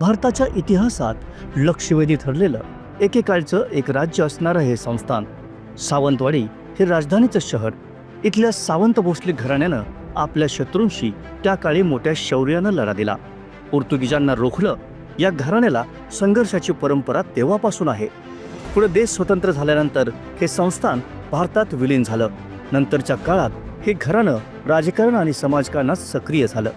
भारताच्या इतिहासात लक्षवेधी ठरलेलं एकेकाळचं एक राज्य असणारं हे संस्थान. सावंतवाडी हे राजधानीचं शहर. इथल्या सावंत भोसले घराण्यानं आपल्या शत्रूंशी त्या काळी मोठ्या शौर्यानं लढा दिला. पोर्तुगीजांना रोखलं या घराण्याला संघर्षाची परंपरा तेव्हापासून आहे. पुढे देश स्वतंत्र झाल्यानंतर हे संस्थान भारतात विलीन झालं. नंतरच्या काळात हे घराणं राजकारण आणि समाजकारणात सक्रिय झालं.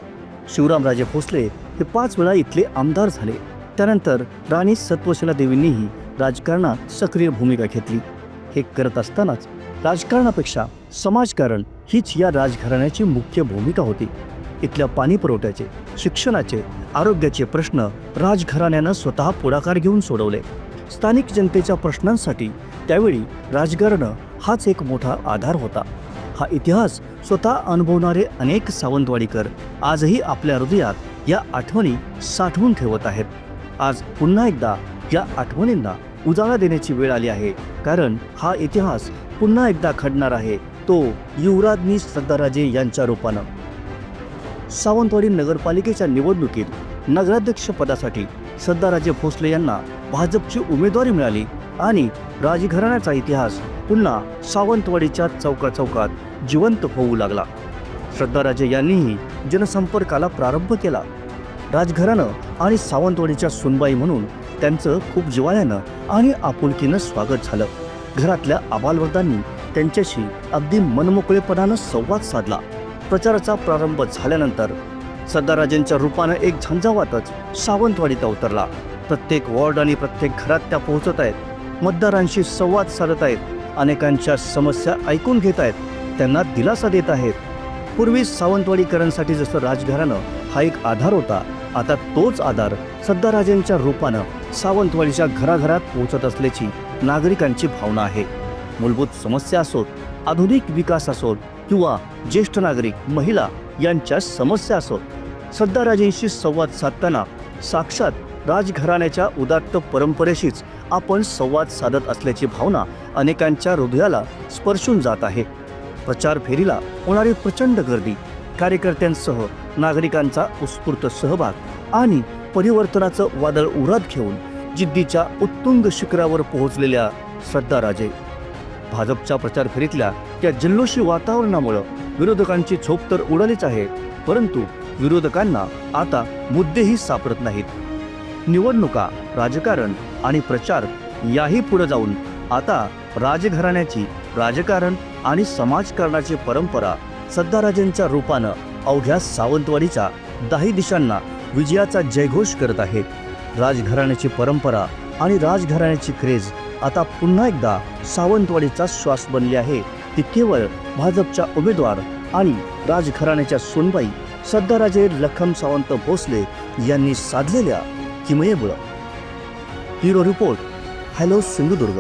शिवरामराजे भोसले हे पाच वेळा इथले आमदार झाले. त्यानंतर राणी सत्वशिला देवींनीही राजकारणात सक्रिय भूमिका घेतली. हे करत असतानाच राजकारणापेक्षा समाजकारण हीच या राजघराण्याची मुख्य भूमिका होती. इथल्या पाणी पुरवठ्याचे शिक्षणाचे आरोग्याचे प्रश्न राजघराण्यानं स्वतः पुढाकार घेऊन सोडवले. स्थानिक जनतेच्या प्रश्नांसाठी त्यावेळी राजकारण हाच एक मोठा आधार होता. हा इतिहास स्वतः अनुभवणारे अनेक सावंतवाडीकर आजही आपल्या हृदयात या आठवणी साठवून ठेवत आहेत. आज पुन्हा एकदा या आठवणींना उजाळा देण्याची वेळ आली आहे. कारण हा इतिहास पुन्हा एकदा खडणार आहे. तो युवराजनी श्रद्धाराजे यांच्या रूपानं. सावंतवाडी नगरपालिकेच्या निवडणुकीत नगराध्यक्ष पदासाठी श्रद्धाराजे भोसले यांना भाजपची उमेदवारी मिळाली आणि राजघराण्याचा इतिहास पुन्हा सावंतवाडीच्या चौका चौकात जिवंत होऊ लागला. श्रद्धाराजे यांनीही जनसंपर्काला प्रारंभ केला. राजघराणं आणि सावंतवाडीच्या सुनबाई म्हणून त्यांचं खूप जिवाळ्यानं आणि आपुलकीनं स्वागत झालं. घरातल्या आबालवर्दांनी त्यांच्याशी अगदी मनमोकळेपणानं संवाद साधला. प्रचाराचा प्रारंभ झाल्यानंतर सरदाराजेंच्या रूपानं एक झंझावातच सावंतवाडीत अवतरला. प्रत्येक वॉर्ड आणि प्रत्येक घरात त्या पोहोचत आहेत. मतदारांशी संवाद साधत आहेत. अनेकांच्या समस्या ऐकून घेत आहेत. त्यांना दिलासा देत आहेत. पूर्वी सावंतवाडीकरांसाठी जसं राजघराणं हा एक आधार होता आता तोच आधार सद्दाराजेंच्या रूपानं सावंतवाडीच्या घराघरात पोहोचत असल्याची नागरिकांची भावना आहे. मूलभूत समस्या असोत आधुनिक विकास असोत किंवा ज्येष्ठ नागरिक महिला यांच्या समस्या असोत सद्दाराजेंशी संवाद साधताना साक्षात राजघराण्याच्या उदात्त परंपरेशीच आपण संवाद साधत असल्याची भावना अनेकांच्या हृदयाला स्पर्शून जात आहे. प्रचार फेरीला होणारी प्रचंड गर्दी कार्यकर्त्यांसह नागरिकांचा उत्स्फूर्त सहभाग आणि परिवर्तनाचं वादळ उरात घेऊन जिद्दीच्या उत्तुंग शिखरावर पोहोचलेल्या श्रद्धाराजे भाजपच्या प्रचार फेरीतल्या त्या जल्लोषी वातावरणामुळं विरोधकांची झोप तर उडालीच आहे परंतु विरोधकांना आता मुद्देही सापडत नाहीत. निवडणुका राजकारण आणि प्रचार याही पुढे जाऊन आता राजघराण्याची राजकारण आणि समाजकारणाची परंपरा सद्दाराजेंच्या रूपानं अवघ्या सावंतवाडीच्या दाही दिशांना विजयाचा जयघोष करत आहेत. राजघराण्याची परंपरा आणि राजघराण्याची क्रेज आता पुन्हा एकदा सावंतवाडीचा श्वास बनली आहे. ती केवळ भाजपच्या उमेदवार आणि राजघराण्याच्या सोनबाई सद्दाराजे लखम सावंत भोसले यांनी साधलेल्या किमयेमुळं ब्युरो रिपोर्ट हॅलो सिंधुदुर्ग.